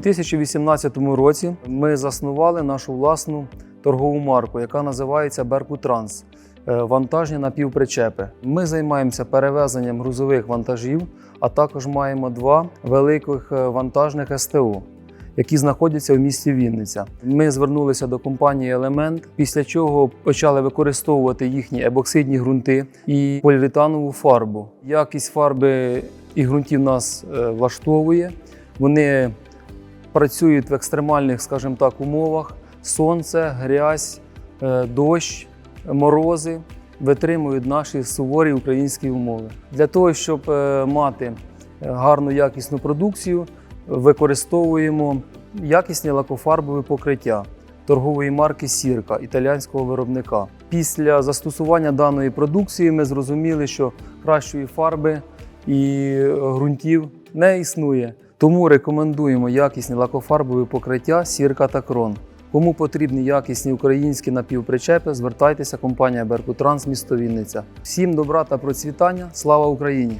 2018 році ми заснували нашу власну торгову марку, яка називається Беркутранс. е, Вантажні напівпричепи. Ми займаємося перевезенням грузових вантажів, а також маємо два великих е, вантажних СТО, які знаходяться в місті Вінниця. Ми звернулися до компанії Елемент, після чого почали використовувати їхні ебоксидні ґрунти і поліуретанову фарбу. Якість фарби і ґрунтів нас е, влаштовує. Вони працюють в екстремальних, скажімо так, умовах: сонце, грязь, е, дощ, морози. Витримують наші суворі українські умови. Для того, щоб е, мати е, гарну якісну продукцію, використовуємо якісні лакофарбові покриття торгової марки Сірка італійського виробника. Після застосування даної продукції ми зрозуміли, що кращої фарби і ґрунтів не існує. Тому рекомендуємо якісні лакофарбові покриття Сірка та Крон. Кому потрібні якісні українські напівпричепи, звертайтеся компанія Беркутранс, місто Вінниця. Всім добра та процвітання. Слава Україні!